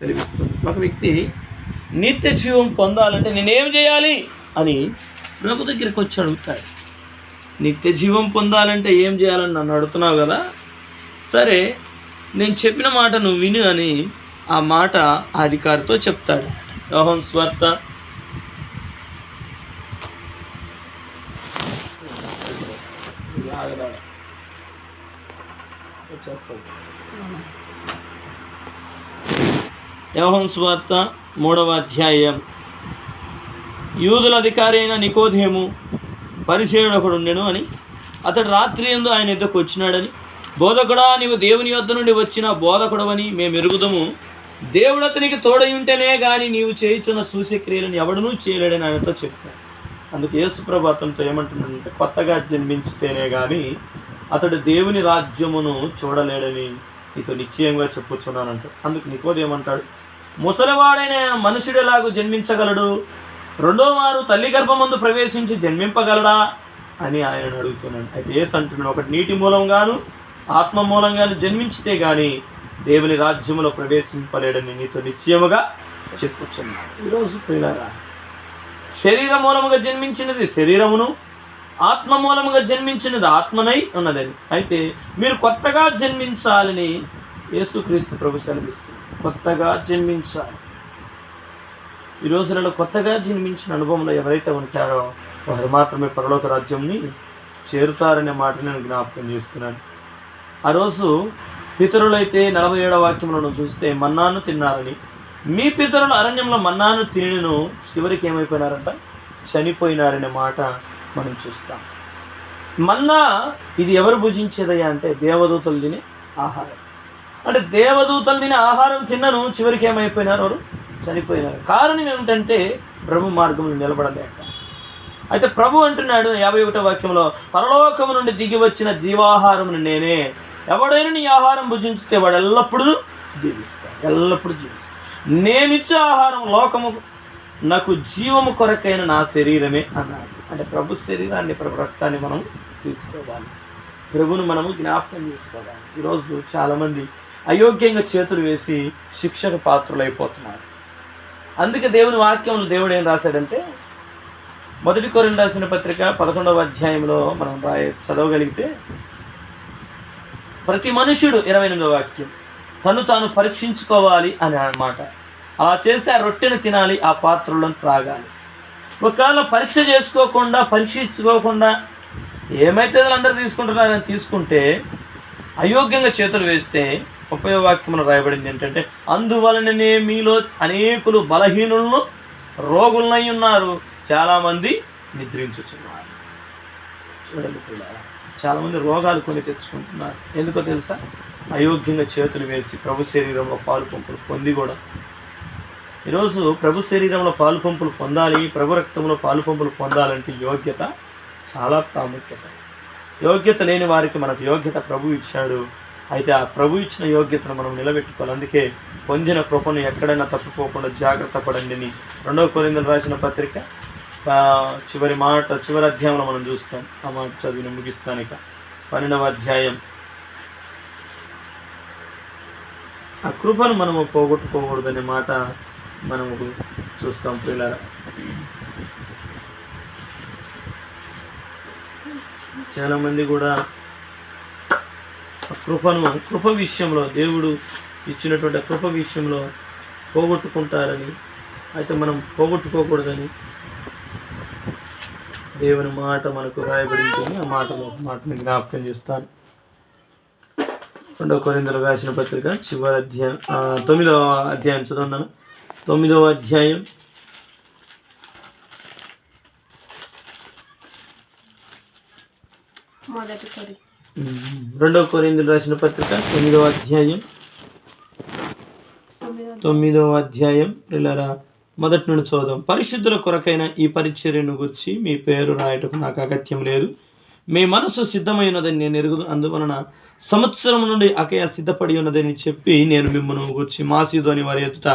సెలవిస్తుంది. ఒక వ్యక్తి నిత్య జీవం పొందాలంటే నేనేం చేయాలి అని ప్రభు దగ్గరికి వచ్చి అడుగుతాడు. నిత్య జీవం పొందాలంటే ఏం చేయాలని నన్ను అడుగుతున్నావు కదా? సరే నేను చెప్పిన మాట నువ్వు విను అని ఆ మాట ఆ అధికారితో చెప్తాడు. యోహన్ స్వార్త యోహన్ వార్త మూడవ అధ్యాయం. యూదుల అధికారి అయిన నికోధేము పరిచయుడు ఒకడు ఉండెను అని అతడు రాత్రి ఎందు ఆయన ఎద్దకు వచ్చినాడని బోధకుడా నీవు దేవుని యొద్ద నుండి వచ్చిన బోధకుడవని మేము ఎరుగుదము దేవుడు అతనికి తోడై ఉంటేనే కానీ నీవు చేయుచున్న సూచక్రియలను ఎవడనూ చేయలేడని ఆయనతో చెప్పాడు అందుకు యేసుప్రభు అతనితో ఏమంటున్నాడంటే కొత్తగా జన్మించితేనే కానీ అతడు దేవుని రాజ్యమును చూడలేడని నీతో నిశ్చయంగా చెప్పుచున్నానంట. అందుకు నికోదేమంటాడు ముసలివాడైన మనుషుడెలాగూ జన్మించగలడు? రెండో వారు తల్లి గర్భమందు ప్రవేశించి జన్మింపగలడా? అని ఆయన అడుగుతున్నాడు. అయితే ఏస్ అంటున్నాడు ఒకటి నీటి మూలంగాను ఆత్మ మూలంగాను జన్మించితే గాని దేవుని రాజ్యములో ప్రవేశింపలేడని నీతో నిశ్చయముగా చెప్పుచున్నాడు. ఈరోజు ప్రియులారా శరీర మూలముగా జన్మించినది శరీరమును ఆత్మ మూలముగా జన్మించినది ఆత్మనై ఉన్నదని. అయితే మీరు కొత్తగా జన్మించాలని యేసుక్రీస్తు ప్రభు సెలవిస్తుంది. కొత్తగా జన్మించాలి. ఈ రోజులలో కొత్తగా జన్మించిన అనుభవంలో ఎవరైతే ఉంటారో వారు మాత్రమే పరలోక రాజ్యంని చేరుతారనే మాట నేను జ్ఞాపకం చేస్తున్నాను. ఆ రోజు పితరులైతే నలభై ఏడవ వాక్యంలో చూస్తే మన్నాను తిన్నారని. మీ పితరులు అరణ్యంలో మన్నాను తినను చివరికి ఏమైపోయినారంట? చనిపోయినారనే మాట మనం చూస్తాం. మన్నా ఇది ఎవరు భుజించేదయ్యా అంటే దేవదూతలు తినే ఆహారం. అంటే దేవదూతలు తినే ఆహారం తిన్నను చివరికి ఏమైపోయినారు వారు? చనిపోయినారు. కారణం ఏమిటంటే ప్రభు మార్గంలో నిలబడలేక. అయితే ప్రభు అంటున్నాడు యాభై ఒకటో వాక్యంలో పరలోకము నుండి దిగి వచ్చిన జీవాహారమును నేనే. ఎవడైనా నీ ఆహారం భుజించితే వాడు ఎల్లప్పుడూ జీవిస్తాడు. ఎల్లప్పుడూ జీవిస్తాడు. నేనిచ్చే ఆహారం లోకము నాకు జీవము కొరకైన నా శరీరమే అన్నాడు. అంటే ప్రభు శరీరాన్ని ప్రభు రక్తాన్ని మనం తీసుకోవాలి. ప్రభుని మనము జ్ఞాపకం చేసుకోవాలి. ఈరోజు చాలామంది అయోగ్యంగా చేతులు వేసి శిక్షకు పాత్రులైపోతున్నారు. అందుకే దేవుని వాక్యంలో దేవుడు ఏం రాశాడంటే మొదటి కొరింద రాసిన పత్రిక పదకొండవ అధ్యాయంలో మనం రాయ చదవగలిగితే ప్రతి మనుష్యుడు ఇరవై ఎనిమిదవ వాక్యం తను తాను పరీక్షించుకోవాలి అని అన్నమాట. అలా చేసి ఆ రొట్టెను తినాలి ఆ పాత్రలను త్రాగాలి. ఒకవేళ పరీక్ష చేసుకోకుండా పరీక్షించుకోకుండా ఏమైతే అందరూ తీసుకుంటున్నారని తీసుకుంటే అయోగ్యంగా చేతులు వేస్తే ముప్పై రాయబడింది ఏంటంటే అందువలననే మీలో అనేకులు బలహీనులను రోగులనై ఉన్నారు. చాలామంది నిద్రించుచున్నారు. చూడండి కూడా చాలామంది రోగాలు కొని తెచ్చుకుంటున్నారు. ఎందుకో తెలుసా? అయోగ్యంగా చేతులు వేసి ప్రభు శరీరంలో పాలు పొంది కూడా ఈరోజు ప్రభు శరీరంలో పాలు పంపులు పొందాలి ప్రభు రక్తంలో పాలు పంపులు పొందాలంటే యోగ్యత చాలా ప్రాముఖ్యత. యోగ్యత లేని వారికి మనకు యోగ్యత ప్రభు ఇచ్చాడు. అయితే ఆ ప్రభు ఇచ్చిన యోగ్యతను మనం నిలబెట్టుకోవాలి. అందుకే పొందిన కృపను ఎక్కడైనా తప్పుకోకుండా జాగ్రత్త పడండి అని రెండవ కొరిందలు రాసిన పత్రిక చివరి మాట చివరి అధ్యాయంలో మనం చూస్తాం. ఆ మాట చదివిన ముగిస్తాను ఇక. పన్నెండవ అధ్యాయం. ఆ కృపను మనము పోగొట్టుకోకూడదనే మాట మనము చూస్తాం పిల్లల. చాలామంది కూడా కృపను కృప విషయంలో దేవుడు ఇచ్చినటువంటి కృప విషయంలో పోగొట్టుకుంటారని అయితే మనం పోగొట్టుకోకూడదని దేవుని మాట మనకు రాయబడింది ఆ మాట మాటని జ్ఞాపకం చేస్తాను. రెండో కొరిందలు రాసిన పత్రిక చివరి అధ్యాయం తొమ్మిదవ అధ్యాయం చదువున్నాను. తొమ్మిదవ అధ్యాయం. రెండవ కొరిందలు రాసిన పత్రిక తొమ్మిదవ అధ్యాయం. తొమ్మిదో తొమ్మిదవ అధ్యాయం. పిల్లరా మొదటి నుండి చూద్దాం పరిశుద్ధుల కొరకైన ఈ పరిచర్యను గురించి మీ పేరు రాయటకు నాకు అగత్యం లేదు. మీ మనసు సిద్ధమైనదని నేను ఎరుగుదు అందువలన సంవత్సరం నుండి అకయ సిద్ధపడి ఉన్నదని చెప్పి నేను మిమ్మల్ని గురించి మాసిదు అని వారి ఎదుట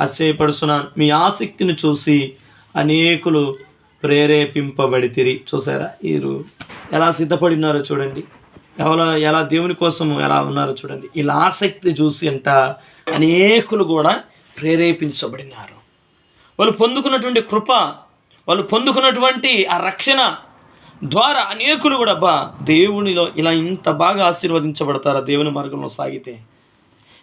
అశ్చయపడుతున్నాను మీ ఆసక్తిని చూసి అనేకులు ప్రేరేపింపబడితిరి. చూసారా వీరు ఎలా సిద్ధపడి ఉన్నారో చూడండి. ఎవరో ఎలా దేవుని కోసం ఎలా ఉన్నారో చూడండి. ఇలా ఆసక్తి చూసి అంట అనేకులు కూడా ప్రేరేపించబడినారు. వాళ్ళు పొందుకున్నటువంటి కృప వాళ్ళు పొందుకున్నటువంటి ఆ రక్షణ ద్వారా అనేకులు కూడా బా దేవునిలో ఇలా ఇంత బాగా ఆశీర్వదించబడతారా? దేవుని మార్గంలో సాగితే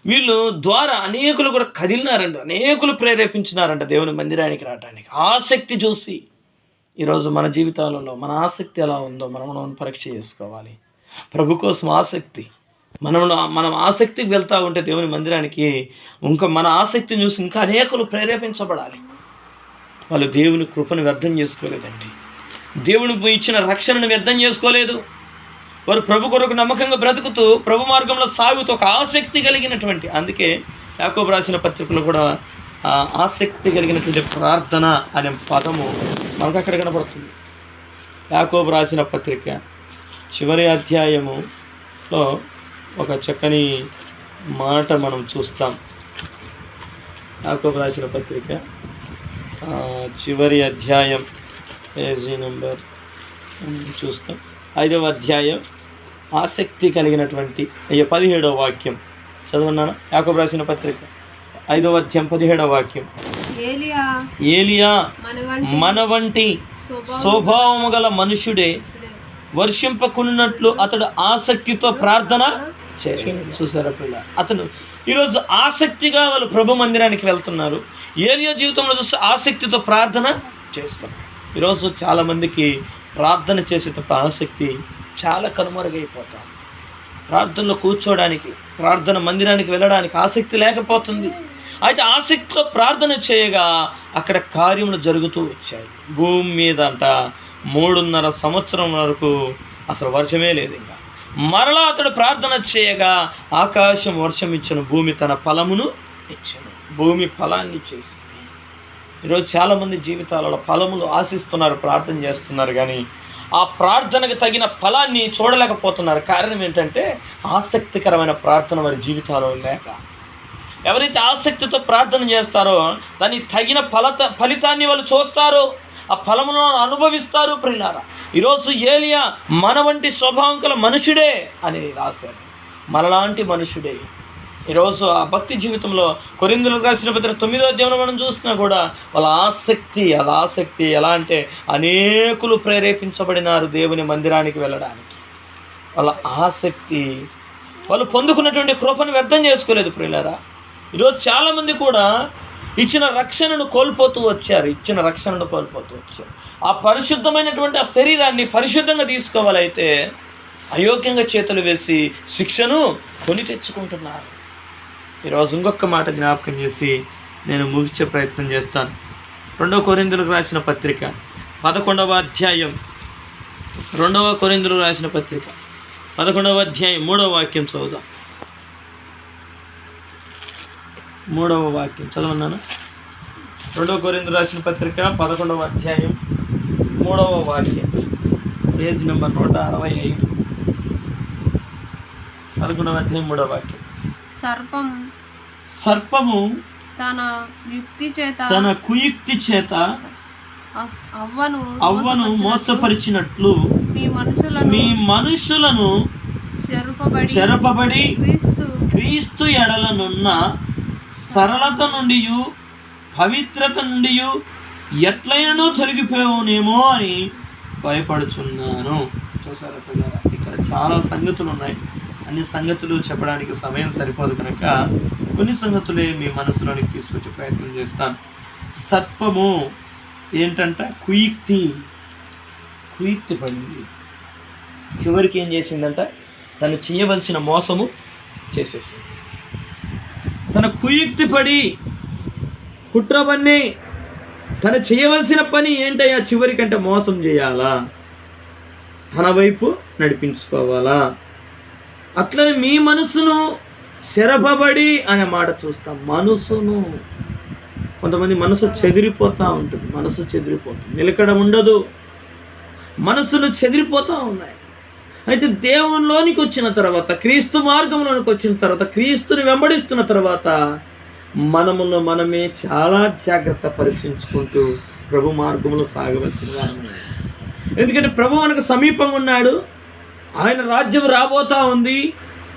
వీళ్ళు ద్వారా అనేకులు కూడా కదిలినారంట అనేకులు ప్రేరేపించినారంట దేవుని మందిరానికి రావడానికి ఆసక్తి చూసి ఈరోజు మన జీవితాలలో మన ఆసక్తి ఎలా ఉందో మనం మనం పరీక్ష చేసుకోవాలి. ప్రభు కోసం ఆసక్తి. మనం మనం ఆసక్తికి వెళ్తూ ఉంటే దేవుని మందిరానికి ఇంకా మన ఆసక్తిని చూసి ఇంకా అనేకులు ప్రేరేపించబడాలి. వాళ్ళు దేవుని కృపను వ్యర్థం చేసుకోలేదండి. దేవుని ఇచ్చిన రక్షణను వ్యర్థం చేసుకోలేదు. వారు ప్రభు కొరకు నమ్మకంగా బ్రతుకుతూ ప్రభు మార్గంలో సాగుతూ ఒక ఆసక్తి కలిగినటువంటి అందుకే యాకోబు రాసిన పత్రికలో కూడా ఆసక్తి కలిగినటువంటి ప్రార్థన అనే పదము మనకు అక్కడ కనపడుతుంది యాకోబు రాసిన పత్రిక చివరి అధ్యాయములో ఒక చక్కని మాట మనం చూస్తాం. యాకోబు రాసిన పత్రిక చివరి అధ్యాయం పేజీ నెంబర్ చూస్తాం. ఐదవ అధ్యాయం ఆసక్తి కలిగినటువంటి అయ్యో పదిహేడవ వాక్యం. చదవన్నాను? యాకోబు రాసిన పత్రిక. ఐదవ అధ్యాయం పదిహేడవ వాక్యం. ఏలియా. ఏలియా మన వంటి స్వభావము గల మనుషుడే వర్షింపకున్నట్లు అతడు ఆసక్తితో ప్రార్థన చూసారా పిల్ల? అతను ఈరోజు ఆసక్తిగా వాళ్ళు ప్రభు మందిరానికి వెళ్తున్నారు. ఏరియా జీవితంలో చూస్తే ఆసక్తితో ప్రార్థన చేస్తాం ఈరోజు చాలామందికి ప్రార్థన చేసే తప్ప ఆసక్తి చాలా కనుమరుగైపోతాం. ప్రార్థనలో కూర్చోవడానికి ప్రార్థన మందిరానికి వెళ్ళడానికి ఆసక్తి లేకపోతుంది. అయితే ఆసక్తితో ప్రార్థన చేయగా అక్కడ కార్యములు జరుగుతూ వచ్చాయి. భూమి మీద అంట మూడున్నర సంవత్సరం వరకు అసలు వర్షమే లేదు ఇంకా. మరలా అతడు ప్రార్థన చేయగా ఆకాశం వర్షం ఇచ్చను భూమి తన ఫలమును ఇచ్చను. భూమి ఫలాన్ని చేసి ఈరోజు చాలామంది జీవితాలలో ఫలములు ఆశిస్తున్నారు ప్రార్థన చేస్తున్నారు కానీ ఆ ప్రార్థనకు తగిన ఫలాన్ని చూడలేకపోతున్నారు. కారణం ఏంటంటే ఆసక్తికరమైన ప్రార్థన వారి జీవితాలలో లేక. ఎవరైతే ఆసక్తితో ప్రార్థన చేస్తారో దానికి తగిన ఫలత ఫలితాన్ని వాళ్ళు చూస్తారు. ఆ ఫలములను అనుభవిస్తారు ప్రిలారా ఈరోజు ఏలియా మన వంటి స్వభావం గల మనుషుడే అని రాశారు. మనలాంటి మనుషుడే ఈరోజు ఆ భక్తి జీవితంలో కొరిందులకు రాసిన పత్రిక తొమ్మిదో అధ్యాయంలో మనం చూస్తున్నా కూడా వాళ్ళ ఆసక్తి వాళ్ళ ఆసక్తి ఎలా అంటే అనేకులు ప్రేరేపించబడినారు దేవుని మందిరానికి వెళ్ళడానికి. వాళ్ళ ఆసక్తి వాళ్ళు పొందుకున్నటువంటి కృపను వ్యర్థం చేసుకోలేదు ప్రియులారా. ఈరోజు చాలామంది కూడా ఇచ్చిన రక్షణను కోల్పోతూ వచ్చారు ఇచ్చిన రక్షణను కోల్పోతూ వచ్చారు. ఆ పరిశుద్ధమైనటువంటి ఆ శరీరాన్ని పరిశుద్ధంగా తీసుకోవాలైతే అయోగ్యంగా చేతులు వేసి శిక్షను కొని తెచ్చుకుంటున్నారు. ఈరోజు ఇంకొక మాట జ్ఞాపకం చేసి నేను ముగించే ప్రయత్నం చేస్తాను. రెండవ కొరిందులకు రాసిన పత్రిక పదకొండవ అధ్యాయం రెండవ కొరిందులకు రాసిన పత్రిక పదకొండవ అధ్యాయం మూడవ వాక్యం చదువుదాం. మూడవ వాక్యం చదవన్నాను రెండవ కొరిందులు రాసిన పత్రిక పదకొండవ అధ్యాయం మూడవ వాక్యం. పేజ్ నెంబర్ నూట అరవై ఐదు. పదకొండవ అధ్యాయం మూడవ వాక్యం. సర్పం సర్పము తన యుక్తి చేత తన కుయుక్తి చేత అవ్వను అవ్వను మోసపరిచినట్లు మీ మనుషులను మీ మనుషులను చెరుపబడి చెరపబడి క్రీస్తు క్రీస్తు ఎడలనున్న సరళత నుండి పవిత్రత నుండి ఎట్లయినను తొలగిపోవునేమో అని భయపడుచున్నాను. చూసారా పిల్లరా ఇక్కడ చాలా సంగతులు ఉన్నాయి అన్ని సంగతులు చెప్పడానికి సమయం సరిపోదు కనుక కొన్ని సంగతులే మీ మనసులోనికి తీసుకొచ్చే ప్రయత్నం చేస్తాను. సర్పము ఏంటంట? కుయుక్తి. కుయుక్తి పడింది చివరికి ఏం చేసిందంట? తను చేయవలసిన మోసము చేసేసింది. తన కుయుక్తి పడి కుట్రబన్ని తను చేయవలసిన పని ఏంటయ్యా? చివరికంటే మోసం చేయాలా? తన వైపు నడిపించుకోవాలా? అట్లనే మీ మనసును శరభబడి అనే మాట చూస్తాం. మనసును కొంతమంది మనసు చెదిరిపోతూ ఉంటుంది. మనసు చెదిరిపోతుంది. నిలకడ ఉండదు. మనసులు చెదిరిపోతూ ఉన్నాయి. అయితే దేవునిలోనికి వచ్చిన తర్వాత క్రీస్తు మార్గంలోనికి వచ్చిన తర్వాత క్రీస్తుని వెంబడిస్తున్న తర్వాత మనమును మనమే చాలా జాగ్రత్త పరీక్షించుకుంటూ ప్రభు మార్గంలో సాగవలసిన వారు ఎందుకంటే ప్రభు మనకు సమీపంగా ఉన్నాడు. ఆయన రాజ్యం రాబోతా ఉంది.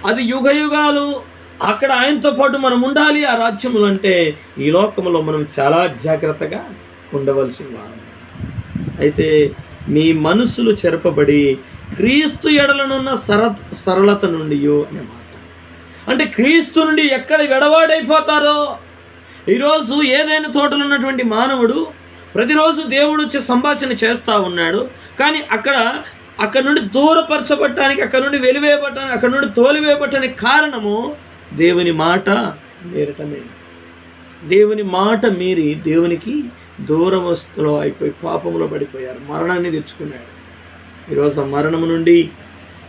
అది యుగ యుగాలు. అక్కడ ఆయనతో పాటు మనం ఉండాలి ఆ రాజ్యములు అంటే ఈ లోకంలో మనం చాలా జాగ్రత్తగా ఉండవలసిన వారం. అయితే మీ మనస్సులు చెరపబడి క్రీస్తు ఎడలనున్న సర సరళత నుండి అనే మాట. అంటే క్రీస్తు నుండి ఎక్కడ వెడవాడైపోతారో ఈరోజు ఏదైనా తోటలో ఉన్నటువంటి మానవుడు ప్రతిరోజు దేవుడు వచ్చి సంభాషణ చేస్తూ ఉన్నాడు. కానీ అక్కడ అక్కడ నుండి దూరపరచబట్టడానికి అక్కడ నుండి వెలివేయబడటానికి అక్కడ నుండి తోలివేయబట్టడానికి కారణము దేవుని మాట మీరటమే. దేవుని మాట మీరి దేవునికి దూరవస్తులో అయిపోయి పాపంలో పడిపోయారు మరణాన్ని తెచ్చుకున్నాడు. ఈరోజు ఆ మరణము నుండి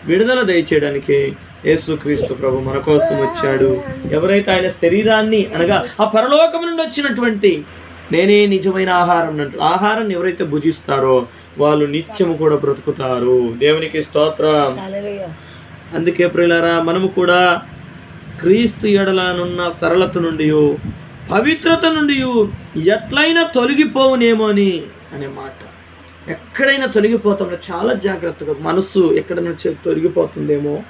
విడుదల దయచేయడానికి యేసుక్రీస్తు ప్రభు మన కోసం వచ్చాడు. ఎవరైతే ఆయన శరీరాన్ని అనగా ఆ పరలోకం నుండి వచ్చినటువంటి నేనే నిజమైన ఆహారం అంటాడు ఆహారాన్ని ఎవరైతే భుజిస్తారో వాళ్ళు నిత్యము కూడా బ్రతుకుతారు. దేవునికి స్తోత్రం. అందుకే ప్రియులారా మనము కూడా క్రీస్తు ఎడలనున్న సరళత నుండి పవిత్రత నుండి ఎట్లయినా తొలగిపోవునేమో అని అనే మాట. ఎక్కడైనా తొలగిపోతాం చాలా జాగ్రత్తగా మనస్సు ఎక్కడ నుంచి తొలగిపోతుందేమో.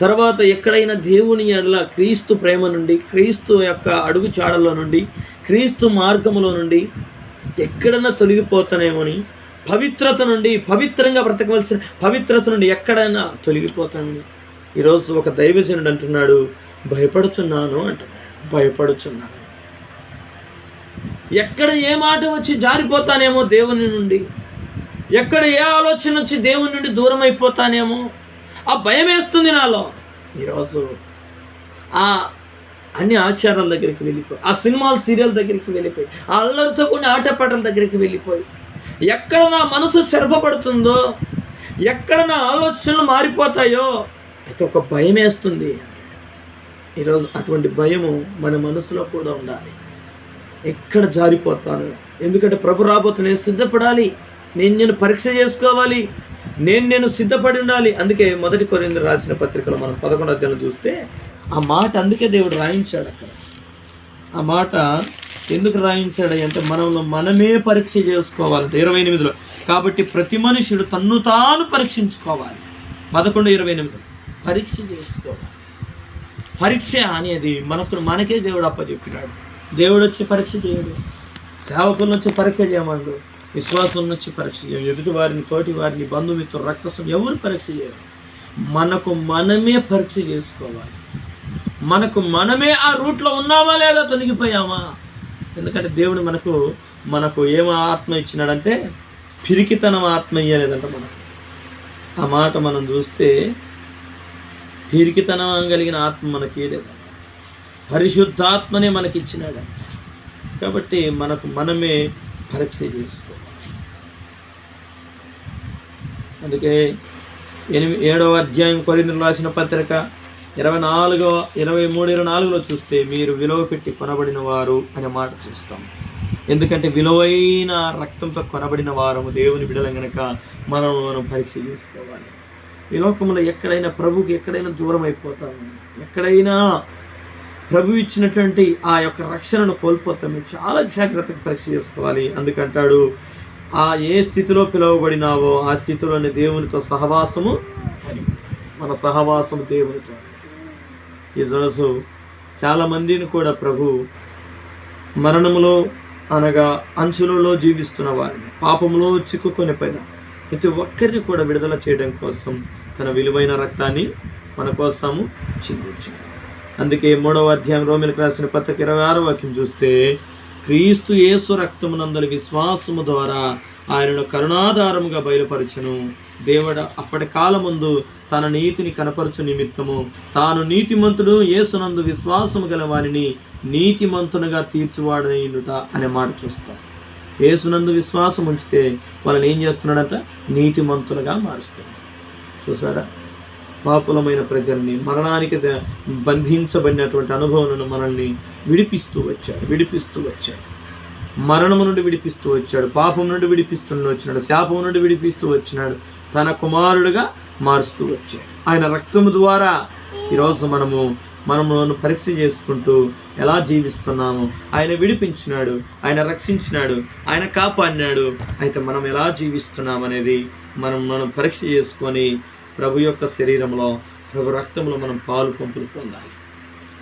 తర్వాత ఎక్కడైనా దేవుని ఎడల క్రీస్తు ప్రేమ నుండి క్రీస్తు యొక్క అడుగు చాడలో నుండి క్రీస్తు మార్గములో నుండి ఎక్కడైనా తొలగిపోతానేమోని పవిత్రత నుండి పవిత్రంగా బ్రతకవలసిన పవిత్రత నుండి ఎక్కడైనా తొలగిపోతానని ఈరోజు ఒక దైవజనుడు అంటున్నాడు భయపడుచున్నాను అంటున్నాడు భయపడుచున్నాను. ఎక్కడ ఏ మాట వచ్చి జారిపోతానేమో దేవుని నుండి ఎక్కడ ఏ ఆలోచన వచ్చి దేవుని నుండి దూరం అయిపోతానేమో ఆ భయం వేస్తుంది నాలో. ఈరోజు ఆ అన్ని ఆచారాల దగ్గరికి వెళ్ళిపోయి ఆ సినిమాలు సీరియల్ దగ్గరికి వెళ్ళిపోయి ఆ అల్లరితో కొన్ని ఆటపాటల దగ్గరికి వెళ్ళిపోయి ఎక్కడ నా మనసు చెరపబడుతుందో ఎక్కడ నా ఆలోచనలు మారిపోతాయో అయితే ఒక భయం వేస్తుంది. ఈరోజు అటువంటి భయము మన మనసులో కూడా ఉండాలి. ఎక్కడ జారిపోతాను? ఎందుకంటే ప్రభు రాబోతున్నా సిద్ధపడాలి. నేను నేను పరీక్ష చేసుకోవాలి. నేను నేను సిద్ధపడి ఉండాలి. అందుకే మొదటి కొరింది రాసిన పత్రికలో మనం పదకొండో అధ్యాయులు చూస్తే ఆ మాట అందుకే దేవుడు రాయించాడు అక్కడ. ఆ మాట ఎందుకు రాయించాడు అంటే మనలో మనమే పరీక్ష చేసుకోవాలి. ఇరవై ఎనిమిదిలో. కాబట్టి ప్రతి మనుషుడు తన్ను తాను పరీక్షించుకోవాలి. పదకొండు ఇరవై ఎనిమిది. పరీక్ష చేసుకోవాలి. పరీక్ష అనేది మనకు మనకే దేవుడు అప్పచెప్పినాడు. దేవుడు వచ్చి పరీక్ష చేయడు. సేవకులను వచ్చి పరీక్ష చేయమండు. విశ్వాసం వచ్చి పరీక్ష చేయడు. ఎదుటి వారిని తోటి వారిని బంధుమిత్రులు రక్తసం ఎవరు పరీక్ష చేయరు. మనకు మనమే పరీక్ష చేసుకోవాలి. మనకు మనమే ఆ రూట్లో ఉన్నామా లేదా తొలగిపోయామా? ఎందుకంటే దేవుడు మనకు మనకు ఏం ఆత్మ ఇచ్చినాడంటే పిరికితనం ఆత్మ ఇయ్యలేదంట మనకు. ఆ మాట మనం చూస్తే పిరికితనం కలిగిన ఆత్మ మనకి లేదు పరిశుద్ధాత్మనే మనకి ఇచ్చినాడు కాబట్టి మనకు మనమే పరీక్ష చేసుకోవాలి. అందుకే ఎనిమిది ఏడవ అధ్యాయం కొరిందులు రాసిన పత్రిక ఇరవై నాలుగో ఇరవై మూడు ఇరవై నాలుగులో చూస్తే మీరు విలువ పెట్టి కొనబడిన వారు అనే మాట చూస్తాం. ఎందుకంటే విలువైన రక్తంతో కొనబడిన వారము దేవుని బిడలం కనుక మనం మనం పరీక్ష చేసుకోవాలి. ఈ లోకంలో ఎక్కడైనా ప్రభుకి ఎక్కడైనా దూరం అయిపోతాము ఎక్కడైనా ప్రభు ఇచ్చినటువంటి ఆ యొక్క రక్షణను కోల్పోతాము చాలా జాగ్రత్తగా పరీక్ష చేసుకోవాలి. అందుకంటాడు ఆ ఏ స్థితిలో పిలువబడినావో ఆ స్థితిలోనే దేవునితో సహవాసము మన సహవాసము దేవునితో. ఈరోజు చాలామందిని కూడా ప్రభు మరణములో అనగా అంచులలో జీవిస్తున్న వారిని పాపములో చిక్కుకొని పైన ప్రతి ఒక్కరిని కూడా విడుదల చేయడం కోసం తన విలువైన రక్తాన్ని మన కోసము చిందించాడు. అందుకే మూడవ అధ్యాయం రోమిలకు రాసిన పత్రిక ఇరవై ఆరో వాక్యం చూస్తే క్రీస్తు యేసు రక్తమునందరి విశ్వాసము ద్వారా ఆయనను కరుణాధారముగా బయలుపరచను. దేవుడు అప్పటి కాలముందు తన నీతిని కనపరచు నిమిత్తము. తాను నీతిమంతుడు యేసునందు విశ్వాసము గల వారిని నీతిమంతునిగా తీర్చువాడైనుట అనే మాట చూస్తాం. యేసునందు విశ్వాసం ఉంచితే వాళ్ళని ఏం చేస్తున్నాడట? నీతిమంతులుగా మారుస్తాడు. చూసారా? పాపులమైన ప్రజల్ని మరణానికి ద- బంధించబడినటువంటి అనుభవం మనల్ని విడిపిస్తూ వచ్చాడు విడిపిస్తూ వచ్చాడు. మరణము నుండి విడిపిస్తూ వచ్చాడు పాపం నుండి విడిపిస్తూ వచ్చినాడు శాపం నుండి విడిపిస్తూ వచ్చినాడు. తన కుమారుడుగా మారుస్తూ వచ్చాడు ఆయన రక్తము ద్వారా ఈరోజు మనము మనము పరీక్ష చేసుకుంటూ ఎలా జీవిస్తున్నాము? ఆయన విడిపించినాడు ఆయన రక్షించినాడు ఆయన కాపాడినాడు. అయితే మనం ఎలా జీవిస్తున్నాం అనేది మనం మనం పరీక్ష చేసుకొని ప్రభు యొక్క శరీరంలో ప్రభు రక్తంలో మనం పాలు పంపులు పొందాలి.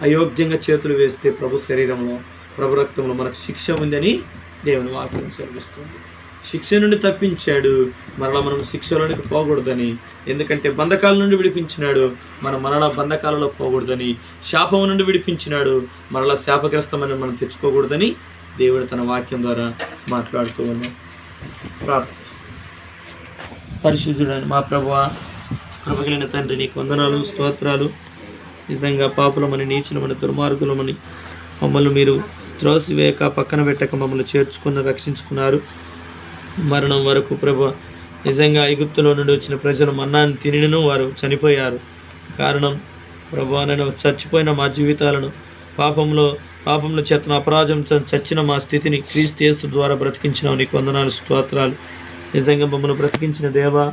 అయోగ్యంగా చేతులు వేస్తే ప్రభు శరీరంలో ప్రభు రక్తంలో మనకు శిక్ష ఉందని దేవుని వాక్యం సెలవిస్తుంది. శిక్ష నుండి తప్పించాడు. మరలా మనం శిక్షలోనికి పోకూడదని. ఎందుకంటే బంధకాల నుండి విడిపించినాడు. మన మరలా బంధకాలలో పోకూడదని. శాపం నుండి విడిపించినాడు. మరలా శాపగ్రస్తమని మనం తెచ్చుకోకూడదని దేవుడు తన వాక్యం ద్వారా మాట్లాడుతూ ఉన్నాం ప్రార్థిస్తాం పరిశుద్ధుడని మా ప్రభు కృపగలిగిన తండ్రి నీకు వందనాలు స్తోత్రాలు. నిజంగా పాపులమని నీచులమని దుర్మార్గులమని మమ్మల్ని మీరు త్రోసివేయక పక్కన పెట్టక మమ్మల్ని చేర్చుకున్న రక్షించుకున్నారు. మరణం వరకు ప్రభు నిజంగా ఐగుప్తులో నుండి వచ్చిన ప్రజలు మన్నాన్ని తినిను వారు చనిపోయారు. కారణం ప్రభు నేను చచ్చిపోయిన మా జీవితాలను పాపంలో పాపంలో చేతన అపరాజం చచ్చిన మా స్థితిని క్రీస్తు ద్వారా బ్రతికించిన నీకు వందనాలు స్తోత్రాలు. నిజంగా మమ్మల్ని బ్రతికించిన దేవా